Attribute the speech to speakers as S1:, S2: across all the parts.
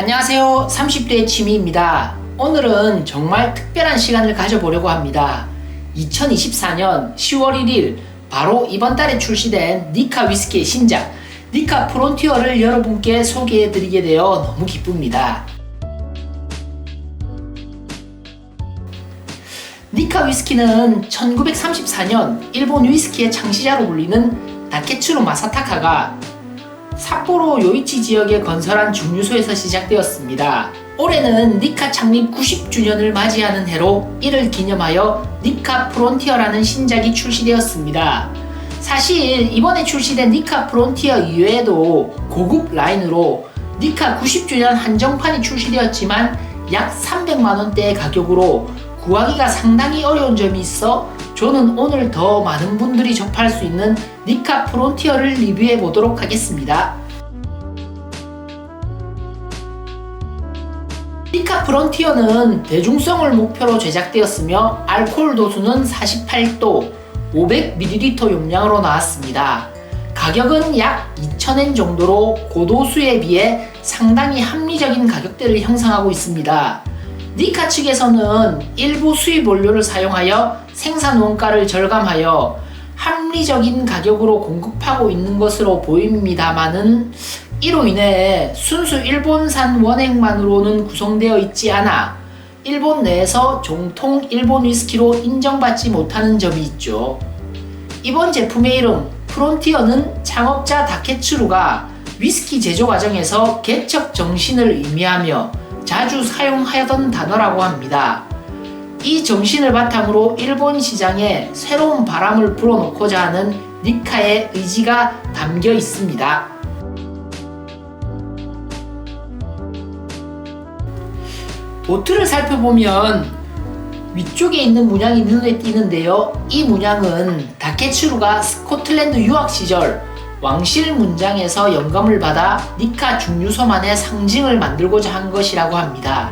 S1: 안녕하세요. 30대 취미입니다. 오늘은 정말 특별한 시간을 가져보려고 합니다. 2024년 10월 1일 바로 이번 달에 출시된 니카 위스키의 신작 니카 프론티어를 여러분께 소개해 드리게 되어 너무 기쁩니다. 니카 위스키는 1934년 일본 위스키의 창시자로 불리는 다케츠로 마사타카가 삿포로 요이치 지역에 건설한 중류소에서 시작되었습니다. 올해는 니카 창립 90주년을 맞이하는 해로 이를 기념하여 니카 프론티어라는 신작이 출시되었습니다. 사실 이번에 출시된 니카 프론티어 이외에도 고급 라인으로 니카 90주년 한정판이 출시되었지만 약 300만원대의 가격으로 구하기가 상당히 어려운 점이 있어 저는 오늘 더 많은 분들이 접할 수 있는 니카 프론티어를 리뷰해 보도록 하겠습니다. 니카 프론티어는 대중성을 목표로 제작되었으며 알코올 도수는 48도 500ml 용량으로 나왔습니다. 가격은 약 2,000엔 정도로 고도수에 비해 상당히 합리적인 가격대를 형성하고 있습니다. 니카 측에서는 일부 수입 원료를 사용하여 생산 원가를 절감하여 합리적인 가격으로 공급하고 있는 것으로 보입니다만은 이로 인해 순수 일본산 원액만으로는 구성되어 있지 않아 일본 내에서 정통 일본 위스키로 인정받지 못하는 점이 있죠. 이번 제품의 이름 프론티어는 창업자 다케츠루가 위스키 제조 과정에서 개척 정신을 의미하며 자주 사용하던 단어라고 합니다. 이 정신을 바탕으로 일본 시장에 새로운 바람을 불어넣고자 하는 니카의 의지가 담겨 있습니다. 보트를 살펴보면 위쪽에 있는 문양이 눈에 띄는데요. 이 문양은 다케츠루가 스코틀랜드 유학 시절 왕실 문장에서 영감을 받아 니카 중류소만의 상징을 만들고자 한 것이라고 합니다.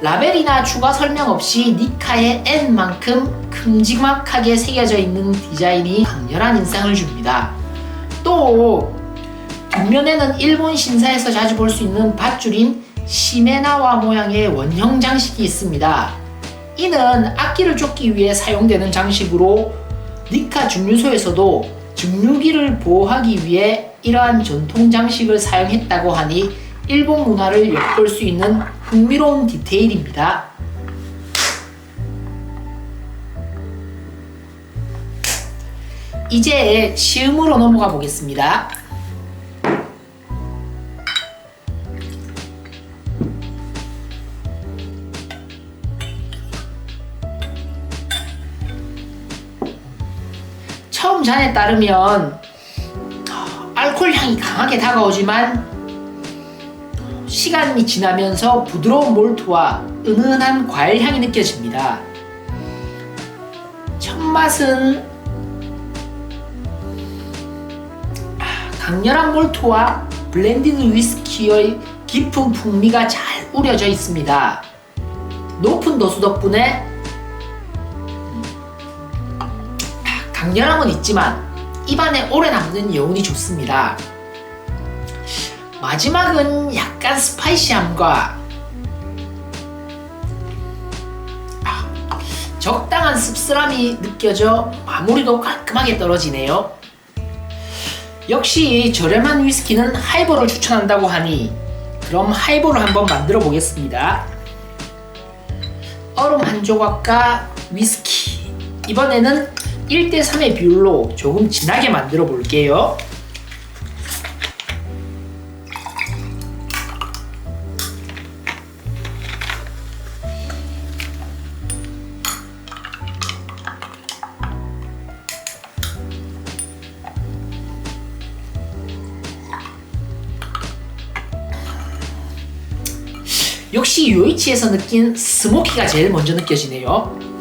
S1: 라벨이나 추가 설명 없이 니카의 N만큼 큼지막하게 새겨져 있는 디자인이 강렬한 인상을 줍니다. 또 뒷면에는 일본 신사에서 자주 볼 수 있는 밧줄인 시메나와 모양의 원형 장식이 있습니다. 이는 악기를 쫓기 위해 사용되는 장식으로 니카 중류소에서도 증류기를 보호하기 위해 이러한 전통 장식을 사용했다고 하니 일본 문화를 엿볼 수 있는 흥미로운 디테일입니다. 이제 시음으로 넘어가 보겠습니다. 처음 잔에 따르면 알코올 향이 강하게 다가오지만 시간이 지나면서 부드러운 몰트와 은은한 과일 향이 느껴집니다. 첫 맛은 강렬한 몰트와 블렌디드 위스키의 깊은 풍미가 잘 우려져 있습니다. 높은 도수 덕분에 강렬함은 있지만 입안에 오래 남는 여운이 좋습니다. 마지막은 약간 스파이시함과 아, 적당한 씁쓸함이 느껴져 마무리도 깔끔하게 떨어지네요. 역시 저렴한 위스키는 하이볼을 추천한다고 하니 그럼 하이볼을 한번 만들어 보겠습니다. 얼음 한 조각과 위스키 이번에는 1대3의 비율로 조금 진하게 만들어 볼게요. 역시 요이치에서 느낀 스모키가 제일 먼저 느껴지네요.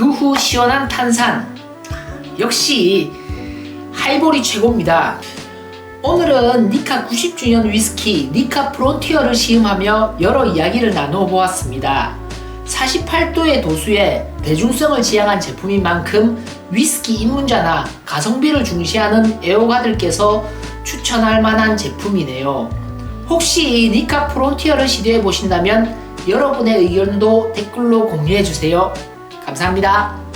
S1: 그 후 시원한 탄산. 역시 하이볼이 최고입니다. 오늘은 니카 90주년 위스키 니카 프론티어를 시음하며 여러 이야기를 나누어 보았습니다. 48도의 도수에 대중성을 지향한 제품인 만큼 위스키 입문자나 가성비를 중시하는 애호가들께서 추천할 만한 제품이네요. 혹시 니카 프론티어를 시도해 보신다면 여러분의 의견도 댓글로 공유해 주세요. 감사합니다.